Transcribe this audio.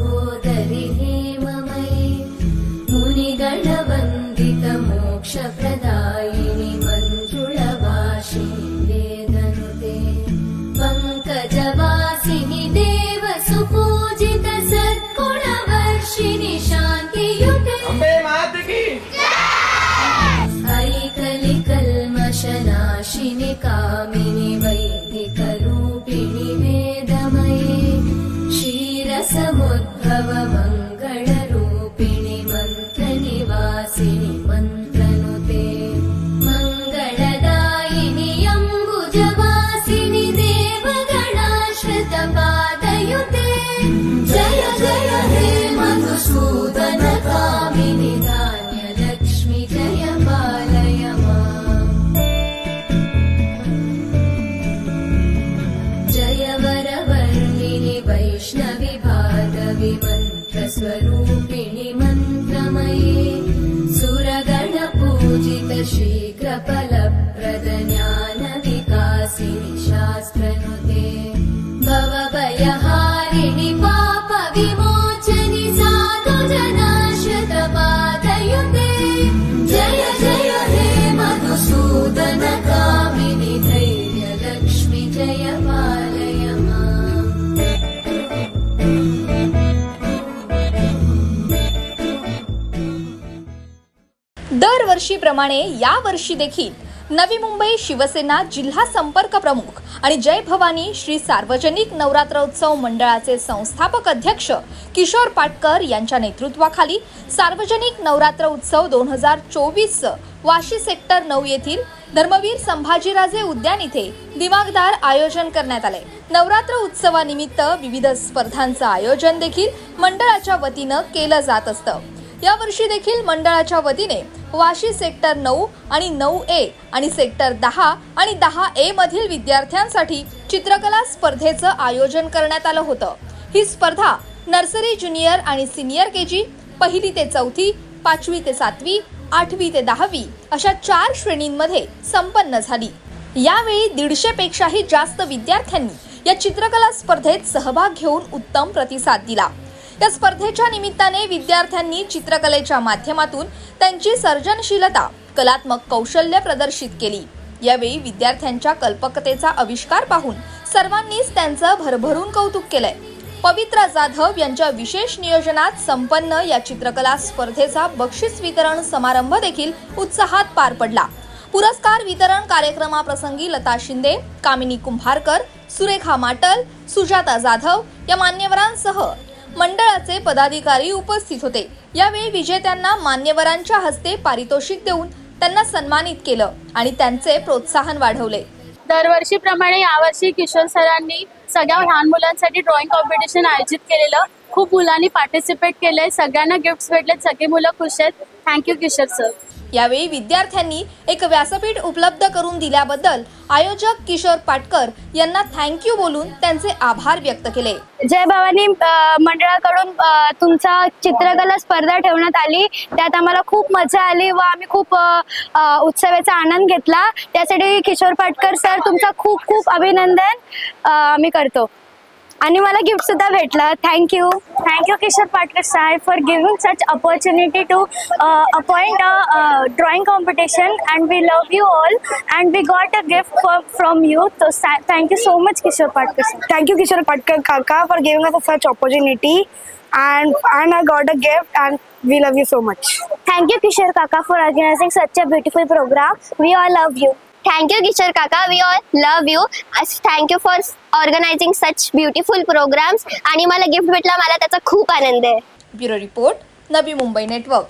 सुन्दरि माधवि चन्द्र सहोदरि हेममयि मुनिगणवन्दित मोक्षप्रदायिनि मञ्जुळवासिनि वेदनुते पङ्कजवासिनि देव सुपूजित सद्गुणवर्षिणि शान्तियुते अंबे मात की ऐकलिकल्मषनाशिनि कामिनि वैदिकरूपिणि फलप्रदनानविकासि शास्त्रनुते भवभयहारिणि दरवर्षीप्रमाणे या वर्षी देखील नवी मुंबई शिवसेना जिल्हा संपर्क प्रमुख आणि जय भवानी श्री सार्वजनिक नवरात्रोत्सव मंडळाचे संस्थापक अध्यक्ष किशोर पाटकर यांच्या नेतृत्वाखाली सार्वजनिक नवरात्र उत्सव दोन हजार चोवीस वाशी सेक्टर नऊ येथील धर्मवीर संभाजीराजे उद्यान इथे दिमागदार आयोजन करण्यात आले. नवरात्र उत्सवानिमित्त विविध स्पर्धांचं आयोजन देखील मंडळाच्या वतीनं केलं जात असतं. यावर्षी देखील मंडळाच्या वतीने वाशी सेक्टर नऊ आणि नऊ ए आणि सेक्टर दहा आणि दहा ए मधील विद्यार्थ्यांसाठी चित्रकला स्पर्धेचं आयोजन करण्यात आलं होतं. ही स्पर्धा नर्सरी ज्युनियर आणि सिनियर के जी पहिली ते चौथी पाचवी ते सातवी आठवी ते दहावी अशा चार श्रेणींमध्ये संपन्न झाली. यावेळी दीडशे पेक्षाही जास्त विद्यार्थ्यांनी या चित्रकला स्पर्धेत सहभाग घेऊन उत्तम प्रतिसाद दिला. या स्पर्धेच्या निमित्ताने विद्यार्थ्यांनी चित्रकलेच्या माध्यमातून त्यांची सर्जनशीलता कलात्मक कौशल्य प्रदर्शित केली. यावेळी विद्यार्थ्यांच्या कल्पकतेचा आविष्कार पाहून सर्वांनीच त्यांचं भरभरून कौतुक केलंय. पवित्रा जाधव यांच्या विशेष नियोजनात संपन्न या चित्रकला स्पर्धेचा बक्षीस वितरण समारंभ देखील उत्साहात पार पडला. पुरस्कार वितरण कार्यक्रमाप्रसंगी लता शिंदे कामिनी कुंभारकर सुरेखा माटल सुजाता जाधव या मान्यवरांसह मंडळाचे पदाधिकारी उपस्थित होते. यावेळी विजेत्यांना मान्यवरांच्या हस्ते पारितोषिक देऊन त्यांना सन्मानित केलं आणि त्यांचे प्रोत्साहन वाढवले. दरवर्षीप्रमाणे यावर्षी किशोर सरांनी सगळ्या लहान मुलांसाठी ड्रॉइंग कॉम्पिटिशन आयोजित केलेलं. खूप मुलांनी पार्टिसिपेट केलंय. सगळ्यांना गिफ्ट्स भेटलेत. सगळी मुलं खुश आहेत. थँक्यू किशोर सर यावेळी विद्यार्थ्यांनी एक व्यासपीठ उपलब्ध करून दिल्याबद्दल आयोजक किशोर पाटकर यांना थँक्यू बोलून त्यांचे आभार व्यक्त केले. जय भवानी मंडळाकडून तुमचा चित्रकला स्पर्धा ठेवण्यात आली. त्यात आम्हाला खूप मजा आली व आम्ही खूप उत्सवाचा आनंद घेतला. त्यासाठी किशोर पाटकर सर तुमचा खूप खूप अभिनंदन आम्ही करतो. आणि मला गिफ्ट सुद्धा भेटलं. Thank you thank you Kishore Patkar Saheb for giving such opportunity to appoint a drawing competition and we love you all and we got a gift from you तो thank you so much Kishore Patkar sir thank you Kishore Patkar काका for giving us such opportunity and and I got a gift and we love you so much Thank you, Kishore Kaka, for organizing such a beautiful program. We all love thank you Kishore काका we all love you thank you for organising such beautiful programmes आणि मला gift भेटला मला त्याचा खूप आनंद आहे. Bureau report Navi Mumbai network.